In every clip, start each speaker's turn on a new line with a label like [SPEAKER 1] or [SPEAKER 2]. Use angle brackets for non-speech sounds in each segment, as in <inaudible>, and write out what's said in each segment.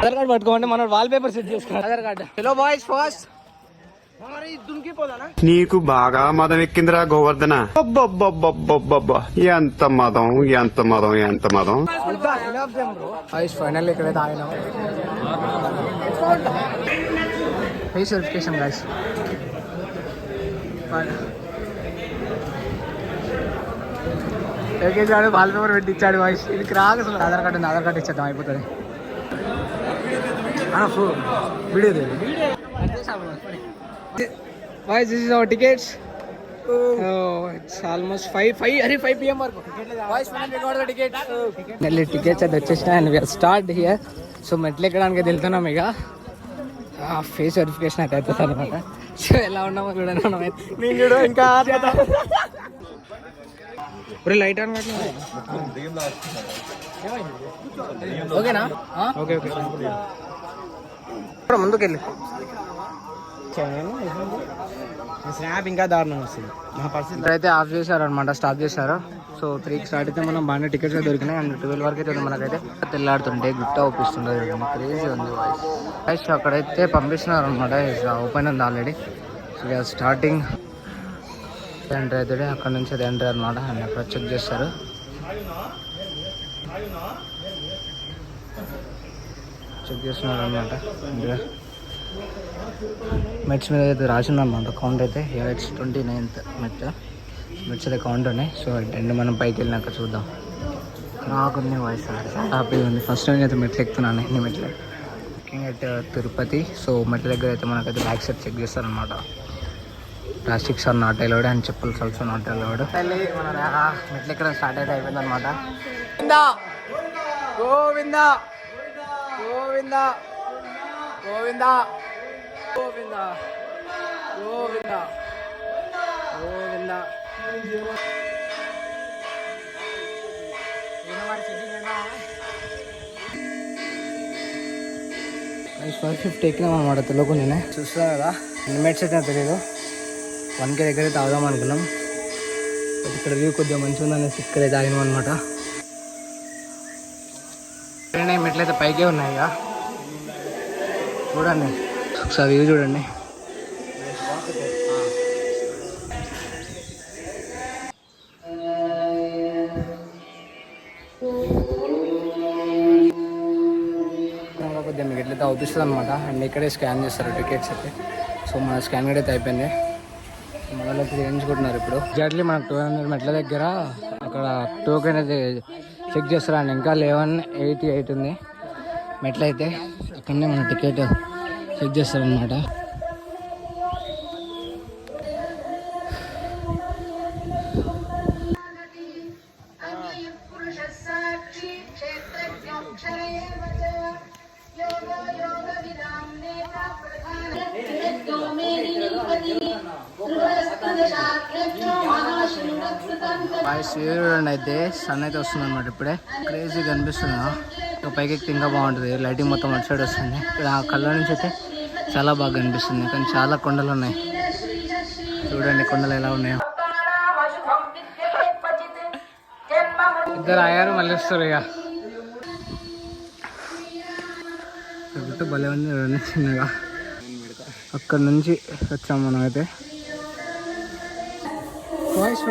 [SPEAKER 1] Aadhaar card పట్టుకోమంటే మన wall paper set చేసుకున్నాడు Aadhaar card hello boys first
[SPEAKER 2] నీకు బాగా మదం ఎక్కిందిరా గోవర్ధన. ఎంత మదం ఎంత మదం ఎంత మదం.
[SPEAKER 1] ఫైనల్ ఇక్కడైతే ఆగినాం. Face verification guys wallpaper పెట్టి ఇచ్చాడు వాయిస్ ఇది రాదు అసలు. ఆధార్ కార్డు ఉంది ఆధార్ కార్డు ఇచ్చేద్దాం అయిపోతుంది. Video voice this is our tickets it's almost five five అరే ఫైవ్ పిఎం వరకు వాయిస్ టికెట్స్ మళ్ళీ టికెట్స్ అది వచ్చేసిన అండ్ స్టార్ట్ హియర్ సో మెట్లు ఎక్కడానికి వెళ్తున్నాం ఇక ఫేస్ వెరిఫికేషన్ అయితే అవుతుంది అనమాట సో ఎలా ఉన్నామో చూడండి మనం అయితే. నేను చూడు ఇంకా ఇప్పుడు లైట్ ఆన్ ఓకేనా ఓకే ఓకే ఇప్పుడు ముందుకెళ్ళి. స్నాప్ ఇంకా దారుణం వస్తుంది మా పరిస్థితి అయితే ఆఫ్ చేశారు అనమాట స్టాప్ చేశారు. సో త్రీకి స్టార్ట్ అయితే మనం బాగానే టికెట్స్ దొరికినాయి. అండ్ ట్వెల్వ్ వరకు అయితే మనకైతే తెల్లాడుతుంటే గుట్ట ఒప్పిస్తుండే క్రేజీ ఉంది వాయిస్ అక్కడైతే పంపిస్తున్నారు అనమాట ఓపెన్ ఉంది ఆల్రెడీ సో స్టార్టింగ్ ఎంటర్ అవుతాడు అక్కడ నుంచి అది ఎంటర్ అనమాట అండ్ అక్కడ చెక్ చేస్తారు. చెక్ చేస్తున్నారు అనమాట మెట్స్ మీద అయితే రాసింది అనమాట కౌంట్ అయితే ఇట్స్ ట్వంటీ నైన్త్ మెట్ మెట్స్ అయితే కౌంట్ ఉన్నాయి. సో అండ్ మనం పైకి వెళ్ళినాక చూద్దాం. నాకుంది వాయిస్ హ్యాపీగా ఉంది. ఫస్ట్ టైం అయితే మెట్లు ఎక్కుతున్నాను ఎన్ని మెట్లు. బుకింగ్ అయితే తిరుపతి. సో మెట్ల దగ్గర అయితే మనకైతే బ్యాక్ సైడ్ చెక్ చేస్తారనమాట plastics are not allowed and చెప్పుల్స్ also not allowed మన మెట్లు ఎక్కడ స్టార్ట్ అయితే అయిపోయింది అనమాట గోవిందా! గోవిందా. గోవిందా. గోవిందా. గోవిందా. గోవిందా. ఫైవ్ ఫిఫ్టీ ఎక్కినాం అనమాట తెలియకుండానే చూస్తున్నా కదా? మినిట్స్ అయితే తెలియదు వన్ కే దగ్గర తాగుదాం అనుకున్నాం. ఇక్కడ వ్యూ కొద్దిగా మంచిగా ఉందనేసి ఇక్కడే తాగినాం అనమాట మెట్లయితే పైకే ఉన్నాయి ఇక. చూడండి. ఒకసారి వ్యూ చూడండి. కొద్దిగా మీకు ఎట్లయితే అవుపిస్తుంది అనమాట అండ్ ఇక్కడే స్కాన్ చేస్తారు టికెట్స్ అయితే. సో మన స్కాన్ కూడా అయితే అయిపోయింది. మనలో చేయించుకుంటున్నారు ఇప్పుడు. ఎగ్జాక్ట్లీ మనకు టూ హండ్రెడ్ మెట్ల దగ్గర అక్కడ టోకెన్ అయితే చెక్ చేస్తారండి. ఇంకా లెవెన్ ఎయిటీ ఎయిట్ ఉంది. మెట్లయితే అక్కడనే మన టికెట్ చెక్ చేస్తారనమాట అయితే సన్ అయితే వస్తుంది అనమాట ఇప్పుడే క్రేజీ కనిపిస్తుందా ఇంకా పైకి ఎక్కితే ఇంకా బాగుంటుంది. లైటింగ్ మొత్తం అటు సైడ్ వస్తుంది. ఇక్కడ ఆ కళ్ళ నుంచి అయితే చాలా బాగా కనిపిస్తుంది. కానీ చాలా కొండలు ఉన్నాయి. చూడండి కొండలు ఎలా ఉన్నాయో. ఇద్దరు అయ్యారు మళ్ళీ వస్తారు ఇక. భలే ఉంది చిన్నగా. అక్కడ నుంచి వచ్చాము మనం అయితే వాయిస్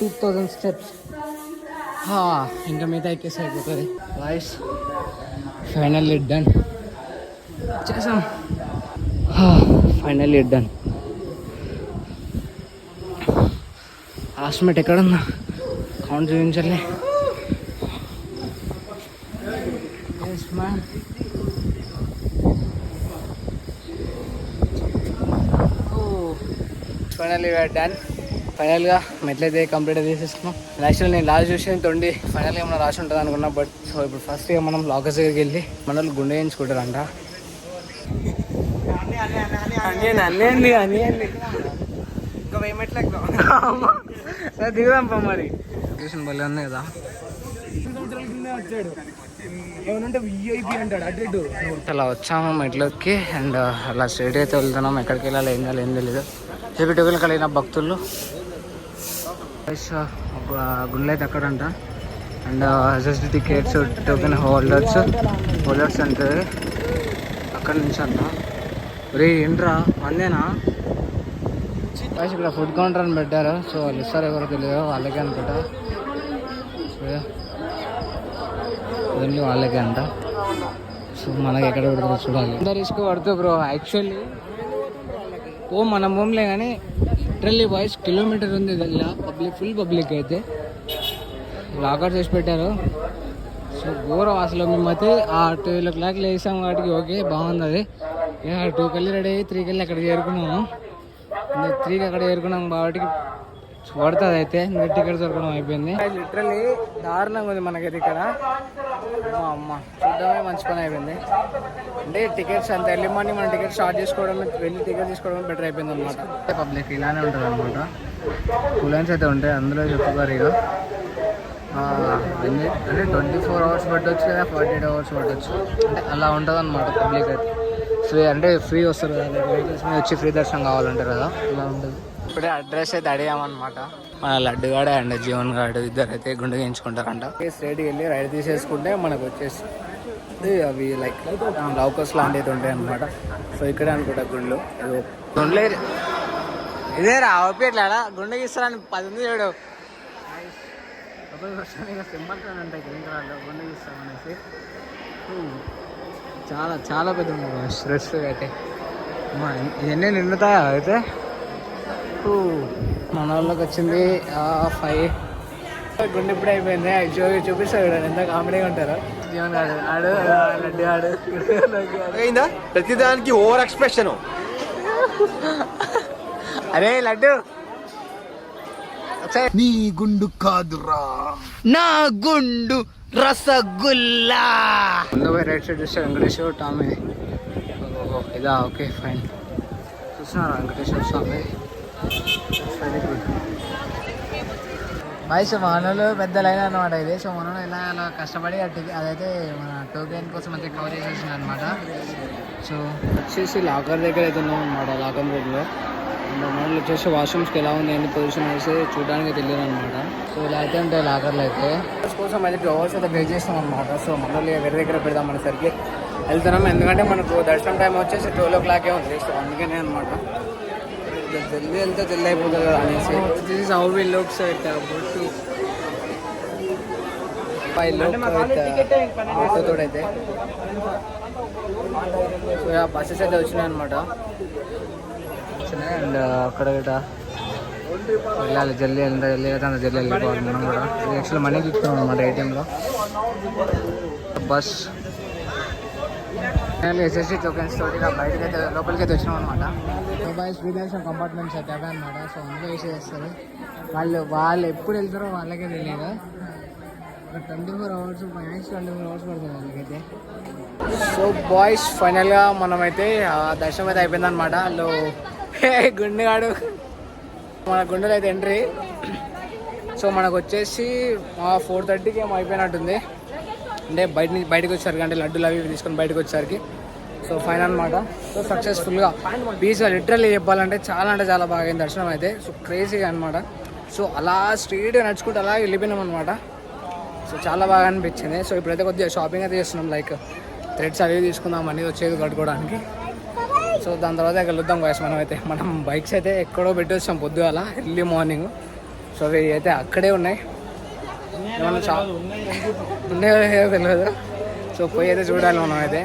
[SPEAKER 1] టూ థౌసండ్ స్టెప్స్ ఇంకా మిగతా ఎక్కేసి అయిపోతుంది వాయిస్ ఫైనల్లీ డన్ చేసాం ఫైనల్లీ డన్ లాస్ట్ మెట్ ఎక్కడుందా కౌంట్ చూపించాలి ఎస్ మ్యామ్ ఫైనల్లీ డన్ ఫైనల్గా మెట్లయితే కంప్లీట్ చేసేసుకున్నాం యాక్చువల్ నేను లాస్ట్ చూసిన తొండి ఫైనల్గా మనం రాసి ఉంటుంది అనుకున్నా బట్ సో ఇప్పుడు ఫస్ట్ ఇక మనం లాకర్స్ దగ్గరికి వెళ్ళి మన వాళ్ళు గుండె వేయించుకుంటారంట అన్నీ అన్నీ అన్నీ ఇంకా వెయ్యి మెట్లు ఎక్కుదాం సరే దిగుదాం పా మరి. లొకేషన్ భలే ఉంది కదా. అలా వచ్చాము మెట్లోకి అండ్ అలా స్ట్రైట్ అయితే వెళ్తున్నాం. ఎక్కడికి వెళ్ళాలి ఏం చేయాలి ఏం తెలియదు చెప్పి టోకెన్ కలిగిన భక్తులు. గుండెలు అయితే అక్కడంట and SSD tickets token holders holders అంటే అక్కడ నుంచి అంట. రే ఏంట్రా? వందేనా Guys, ఇక్కడ ఫుడ్ కౌంటర్ అని పెట్టారు. సో వాళ్ళు ఇస్తారు ఎవరో తెలియదు. వాళ్ళకే అనుకుంటా. ఓన్లీ వాళ్ళకే అంట. సో మనకి ఎక్కడ పెడతారో చూడాలి. ఎంత రిస్క్ పడుతుంది బ్రో యాక్చువల్లీ ఓ మన భూమిలే కానీ లిటరల్లీ బాయ్స్ కిలోమీటర్ ఉంది ఇలా పబ్లిక్ ఫుల్ పబ్లిక్ అయితే. లాకర్ చేసి పెట్టారు. సో ఘోరం అసలు మేమైతే ఆ ట్వెల్వ్ ఓ క్లాక్ లేసాం వాటికి. ఓకే బాగుంది అది ఇక టూ వెళ్ళి రెడీ అయ్యి త్రీ కల్లి అక్కడ చేరుకున్నాము. త్రీకి అక్కడ చేరుకున్నాం కాబట్టి పడుతుంది అయితే ఇంకా టికెట్ దొరకడం అయిపోయింది. లిటరల్లీ దారుణంగా ఉంది మనకైతే ఇక్కడ. అమ్మ. చూద్దామే మంచి పని అయిపోయింది. అంటే టికెట్స్ అంత ఎర్లీ మార్నింగ్ మనం టికెట్ స్టార్ట్ చేసుకోవడం వెళ్ళి టికెట్ తీసుకోవడం బెటర్ అయిపోయింది అనమాట పబ్లిక్ ఇలానే ఉంటుంది అనమాట కూలెన్స్ అయితే ఉంటాయి అందులో చెప్పుకోరు ఇక అంటే ట్వంటీ ఫోర్ అవర్స్ పట్టవచ్చు లేదా ఫార్టీ ఎయిట్ అవర్స్ పట్టవచ్చు అంటే అలా ఉంటుంది అనమాట పబ్లిక్ అయితే. ఫ్రీ అంటే ఫ్రీ వస్తారు కదా వెహికల్స్ మీద వచ్చి ఫ్రీ దర్శనం కావాలంటారు కదా అలా ఉంటుంది. ఇప్పుడే అడ్రస్ అయితే అడిగామన్నమాట. మన లడ్డు గాడు అండ్ జీవన్ గాడు ఇద్దరు అయితే గుండె గీయించుకుంటారంట స్ట్రైట్కి వెళ్ళి రైడ్ తీసేసుకుంటే మనకు వచ్చేసి అవి లైక్ లౌకస్ లాంటివి ఉంటాయి అనమాట సో ఇక్కడే అనుకుంటా గుండ్లు. గుండ్లే ఇదేరా ఓపియట్లేడా గుండె గీస్తారని పది ఉంది చూడు. అని ఉంటాయి గ్రీన్ కలర్లో గుండె గీస్తామనేసి చాలా చాలా పెద్ద ఉంది స్ట్రెస్ అయితే ఇవన్నీ నిండుతా అయితే? మన వాళ్ళకి వచ్చింది. ఫైవ్ గుండె ఇప్పుడు అయిపోయింది. చూ చూపిస్తాడు ఎంత కామెడీగా ఉంటారు. జీవన్ గాడు ఆడు లడ్డు ఆడు.
[SPEAKER 2] అయిందా ప్రతిదానికి ఓవర్ ఎక్స్ప్రెషన్
[SPEAKER 1] అరే లడ్డు.
[SPEAKER 3] నీ గుండు కాదురా.
[SPEAKER 1] నా గుండు రసగుల్లా. ముందు పోయి రైట్ సైడ్ చూస్తే వెంకటేశ్వర టామీ. ఇదా ఓకే ఫైన్ చూస్తున్నారా వెంకటేశ్వర స్వామి? బాయ్ సో మనలో పెద్ద లైన్ అనమాట ఇది. సో మనం ఇలా అలా కష్టపడి అదైతే మన టోకెన్ కోసం అయితే కవర్ చేసేసింది అనమాట సో వచ్చేసి లాకర్ దగ్గర అయితే ఉన్నాం అనమాట లాకర్ రూమ్లో మనలో వచ్చేసి వాష్రూమ్స్కి ఎలా ఉంది ఏంటి పొజిషన్ వేసి చూడడానికి తెలియదు అనమాట సో ఇలా అయితే ఉంటాయి లాకర్లు అయితే. కోసం అయితే టూ అవర్స్ అయితే పే చేస్తాం అనమాట సో మనల్ని వేరే దగ్గర పెడదాం అనేసరికి వెళ్తున్నాం. ఎందుకంటే మనకు దర్శనం టైం వచ్చేసి ట్వెల్వ్ ఓ క్లాకే ఉంది. సో అందుకనే అనమాట జల్దీ వెళ్తే జల్దీ అయిపోతుంది కదా అనేసి. This is how we looks బొట్టు పై సో బస్సెస్ అయితే వచ్చినాయి అనమాట అండ్ అక్కడ గిట వెళ్ళాలి జల్దీ ఎంత జల్దీ అయితే అంత జల్దీ వెళ్ళిపోవాలి మనం కూడా. ఇది యాక్చువల్ మనీ తీసుకున్నాం అనమాట ఏటీఎంలో బస్ ఎస్ఎస్సి టోకెన్స్ తోటి బయటకి అయితే లోపలికి అయితే వచ్చినాం అనమాట మొబైల్స్ దర్శనం కంపార్ట్మెంట్స్ అయితే అవే అనమాట సో అందులో వేసేస్తారు వాళ్ళు వాళ్ళు ఎప్పుడు వెళ్తారో వాళ్ళకే తెలియదు. Twenty four hours max twenty four hours పడుతుంది వాళ్ళకైతే. సో బాయ్స్ ఫైనల్గా మనమైతే ఆ దర్శనం అయితే అయిపోయింది అనమాట వాళ్ళు గుండెగాడు. మన గుండెలో అయితే ఎంట్రీ సో మనకు వచ్చేసి ఫోర్ థర్టీకి ఏమో అయిపోయినట్టుంది. అంటే బయట నుంచి బయటకు వచ్చేసరికి అంటే లడ్డూలు అవి తీసుకొని బయటకు వచ్చేసరికి. సో ఫైన్ అనమాట సో సక్సెస్ఫుల్గా బీచ్గా లిటరల్లీ చెప్పాలంటే చాలా అంటే చాలా బాగా అయింది దర్శనం అయితే. సో క్రేజీగా అనమాట సో అలా స్ట్రీట్గా నడుచుకుంటూ అలా వెళ్ళిపోయినాం అనమాట సో చాలా బాగా అనిపించింది. సో ఇప్పుడైతే కొద్దిగా షాపింగ్ అయితే చేస్తున్నాం. లైక్ థ్రెడ్స్ అవి తీసుకుందాం అని వచ్చేది కట్టుకోవడానికి. సో దాని తర్వాత కలుద్దాం గాయస్ మనం అయితే. మనం బైక్స్ అయితే ఎక్కడో పెట్టి వచ్చాం పొద్దుగాల ఎర్లీ మార్నింగ్ సో అవి అయితే అక్కడే ఉన్నాయి. ఏమన్నా ఉన్నాయో లేదో తెలియదు సో పోయి అయితే చూడాలి మనం అయితే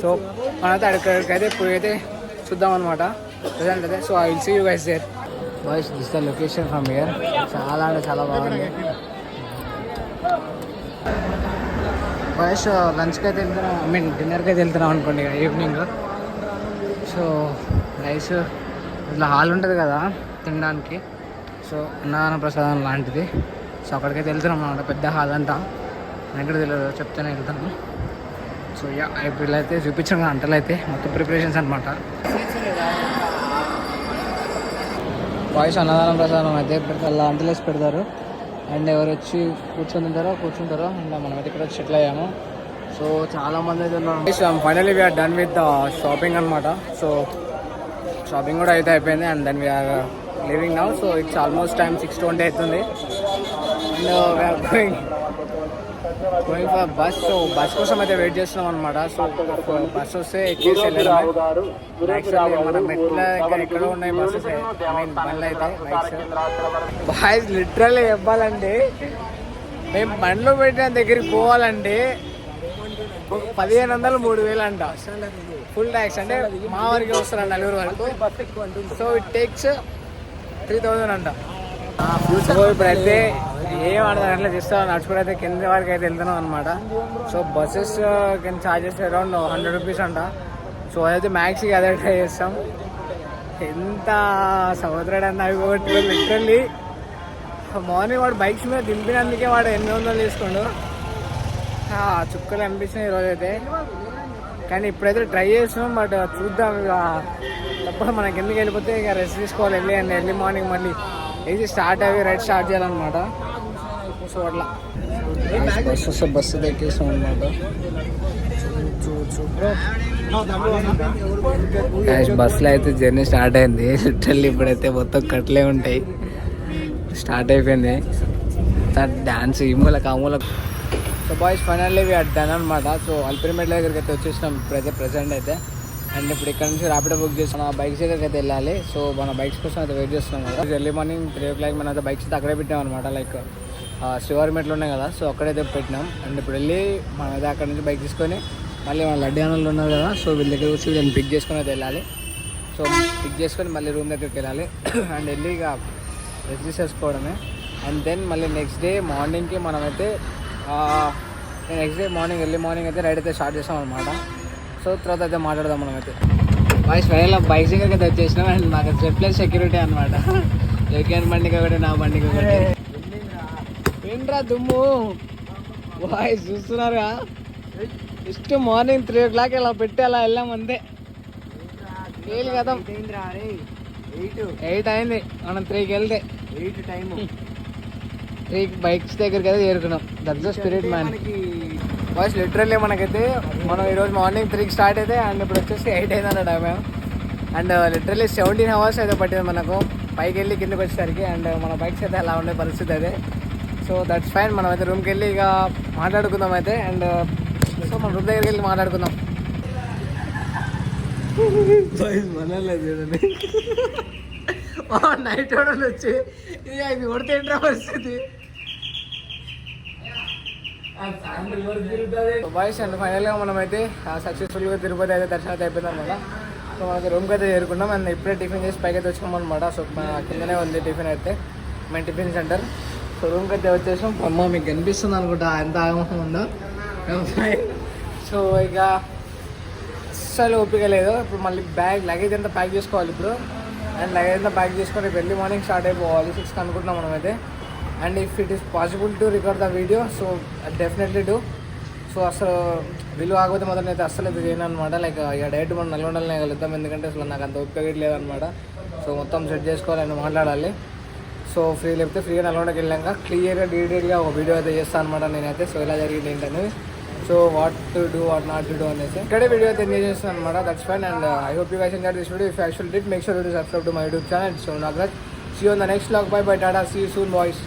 [SPEAKER 1] సో మనైతే అక్కడికైతే పోయి అయితే చూద్దాం అనమాట ప్రజెంట్ అయితే so I will see you guys there boys this the location from year చాలా అంటే చాలా బాగుంది. బాయ్స్ లంచ్కి అయితే వెళ్తున్నాం. ఐ మీన్ డిన్నర్కి అయితే వెళ్తున్నాం అనుకోండి ఈవినింగ్ సో రైస్ ఇట్లా హాల్ ఉంటుంది కదా తినడానికి. సో అన్నదాన ప్రసాదం లాంటిది. సో అక్కడికైతే వెళ్తున్నాం అనమాట పెద్ద హాల్ అంతా. ఎక్కడ తెలియదు చెప్తేనే వెళ్తాను. సో యా ఇప్పుడు అయితే చూపించాను కదా అంటలు అయితే మొత్తం ప్రిపరేషన్స్ అనమాట బాయ్స్ అన్నదానం ప్రసాదం అయితే ఇప్పటికల్లా అంటలు వేసి పెడతారు. అండ్ ఎవరు వచ్చి కూర్చొని కూర్చుంటారో అండ్ మనం అయితే ఇక్కడ వచ్చి సెటిల్ అయ్యాము. సో చాలా మంది అయితే ఉన్నారు. Finally we are done with shopping అనమాట సో షాపింగ్ కూడా అయితే అయిపోయింది and then we are living now so it's almost time six twenty అవుతుంది. And we are going going for bus so bus కోసం అయితే వెయిట్ చేస్తున్నాం అనమాట సో బస్ వస్తే ఎక్కేసి వెళ్ళడమే మన మెట్ల ఎక్కడ ఉన్నాయి బస్సెస్ ఐ మీన్ బండ్లు అయితే బాయ్స్ లిటరల్లీ చెప్పాలండి మేము బండ్లు పెట్టిన దగ్గరికి పోవాలంటే పదిహేను వందలు మూడు వేలు అంట. ఫుల్ ట్యాక్స్ అంటే మా వరకు వస్తారు నలుగురు వరకు. So it takes three thousand అంట. సో ఇప్పుడైతే ఏం ఆడదాం అట్లా చేస్తా నడుచుకుంటే అయితే కింద వరకు అయితే వెళ్తున్నాం అనమాట సో బస్సెస్ కింద ఛార్జెస్ అరౌండ్ హండ్రెడ్ రూపీస్ అంట. సో అదైతే మ్యాక్స్కి అదే ట్రై చేస్తాం. ఎంత సముద్రాడు అన్న అవి ఒకటి లిటరల్లీ మార్నింగ్ వాడు బైక్స్ మీద దింపినందుకే వాడు ఎన్ని వందలు తీసుకోండు చుక్కలు అనిపిస్తున్నాయి ఈరోజు అయితే. కానీ ఇప్పుడైతే ట్రై చేస్తున్నాం బట్ చూద్దాం ఇక. తప్పదు మనకి ఎందుకు వెళ్ళిపోతే ఇక రెస్ట్ తీసుకోవాలి వెళ్ళి అండి. ఎర్లీ మార్నింగ్ మళ్ళీ. ఇది స్టార్ట్ అయ్యి రైడ్ స్టార్ట్ చేయాలన్నమాట. సో అట్లా. బస్సు వస్తే బస్సు దక్కేసాం అనమాట బస్సులో అయితే జర్నీ స్టార్ట్ అయింది. లిటరల్లీ ఇప్పుడైతే మొత్తం కట్లే ఉంటాయి. స్టార్ట్ అయిపోయింది. డాన్స్ ఈ మూలకు ఆ మూలకు so boys finally we done అనమాట సో అల్పిరిమెట్ దగ్గరికి అయితే వచ్చేసినాం. ఇప్పుడైతే ప్రెసెంట్ అయితే. అండ్ ఇప్పుడు ఇక్కడ నుంచి ర్యాపిడో బుక్ చేస్తున్నాం ఆ బైక్స్ దగ్గరికి అయితే వెళ్ళాలి. సో మన బైక్స్ కోసం అయితే వెయిట్ చేస్తున్నాం కదా. Early morning three o'clock మనం అయితే బైక్స్ అయితే అక్కడే పెట్టాం అనమాట లైక్ శివారి మెట్లు ఉన్నాయి కదా సో అక్కడైతే పెట్టినాం. అండ్ ఇప్పుడు వెళ్ళి మనం అయితే అక్కడ నుంచి బైక్ తీసుకొని మళ్ళీ మన లడ్డియానలు అన్నలు ఉన్నారు కదా సో వీళ్ళ దగ్గర వచ్చి వీళ్ళని పిక్ చేసుకొని అయితే వెళ్ళాలి. సో పిక్ చేసుకొని మళ్ళీ రూమ్ దగ్గరికి వెళ్ళాలి. <clears throat> అండ్ వెళ్ళి ఇక రెస్ట్ చేసుకోవడమే అండ్ దెన్ మళ్ళీ నెక్స్ట్ డే మార్నింగ్కి మనమైతే next day morning early morning అయితే రైడ్ అయితే స్టార్ట్ చేస్తాం అనమాట సో తర్వాత అయితే మాట్లాడదాం మనమైతే. బాయ్స్ ఫైనల్ బైక్ దగ్గరికి అయితే వచ్చేసినాం. అండ్ మాకు ప్లస్ సెక్యూరిటీ అనమాట జగ్గాన్ బండికి ఒకటి నా బండికి ఒకటి. ఏంట్రా దుమ్ము? బాయ్స్ చూస్తున్నారుగా? Just morning three o'clock ఇలా పెట్టి అలా వెళ్ళాం అంతే. ఫెయిల్ కదా. ఎయిట్ అయింది. మనం త్రీకి వెళ్తే. ఎయిట్ టైం త్రీ బైక్స్ దగ్గరికి అయితే చేరుకున్నాం. That's the spirit man boys literally మనకైతే మనం ఈరోజు మార్నింగ్ త్రీకి స్టార్ట్ అయితే అండ్ ఇప్పుడు వచ్చేసి ఎయిట్ అయిందన్న time and literally seventeen hours అయితే పట్టింది మనకు. పైకి వెళ్ళి కిందకి వచ్చేసరికి అండ్ మన బైక్స్ అయితే అలా ఉండే పరిస్థితి అదే. సో దట్స్ ఫైన్ మనం అయితే రూమ్కి వెళ్ళి ఇక మాట్లాడుకుందాం అయితే అండ్ సో మన రూమ్ దగ్గరికి వెళ్ళి మాట్లాడుకుందాం. చూడండి. <laughs> నైట్ వచ్చి ఇది కొడితే ఏంట్రా పరిస్థితి? బాయ్స్ అండ్ ఫైనల్గా మనమైతే సక్సెస్ఫుల్గా తిరుపతి అయితే దర్శనం అయిపోయింది అనమాట సో మనకి రూమ్కి అయితే చేరుకున్నాం అండ్ ఇప్పుడే టిఫిన్ చేసి పైకి అయితే వచ్చినాం అనమాట సో కిందనే ఉంది టిఫిన్ అయితే మన టిఫిన్ సెంటర్. సో రూమ్కి అయితే వచ్చేసాం. అమ్మ మీకు కనిపిస్తుంది అనుకుంటా ఎంత ఆగమం ఉందో. సో ఇక అస్సలు ఓపిక లేదు. ఇప్పుడు మళ్ళీ బ్యాగ్ లగేజ్ అంతా ప్యాక్ చేసుకోవాలి ఇప్పుడు. అండ్ లగేజ్ అంతా ప్యాక్ చేసుకొని వెళ్ళి మార్నింగ్ స్టార్ట్ అయిపోవాలి. సిక్స్కి అనుకుంటున్నాం మనం అయితే and if it is possible to record the video so definitely do so అసలు విలువ ఆగపోతే మాత్రం అయితే అస్సలు అయితే చేయను అనమాట లైక్ ఇక డైరెక్ట్ మనం నల్గొండలనే కలుద్దాం. ఎందుకంటే అసలు నాకు అంత ఉపయోగం లేదనమాట సో మొత్తం సెట్ చేసుకోవాలని మాట్లాడాలి. సో ఫ్రీ లేకపోతే ఫ్రీగా నల్గొండకి వెళ్ళాక క్లియర్గా డీటెయిల్గా ఒక వీడియో అయితే చేస్తాను అనమాట నేనైతే. సో ఇలా జరిగింది ఏంటనేది. So what to do what not to do అనేసి. ఇక్కడే వీడియో అయితే ఎంజాయ్ చేస్తాను అనమాట that's fine and I hope you guys enjoy this video if actual did make sure to subscribe to my YouTube channel so Nagaraj see on the next vlog bye bye Tata see soon voice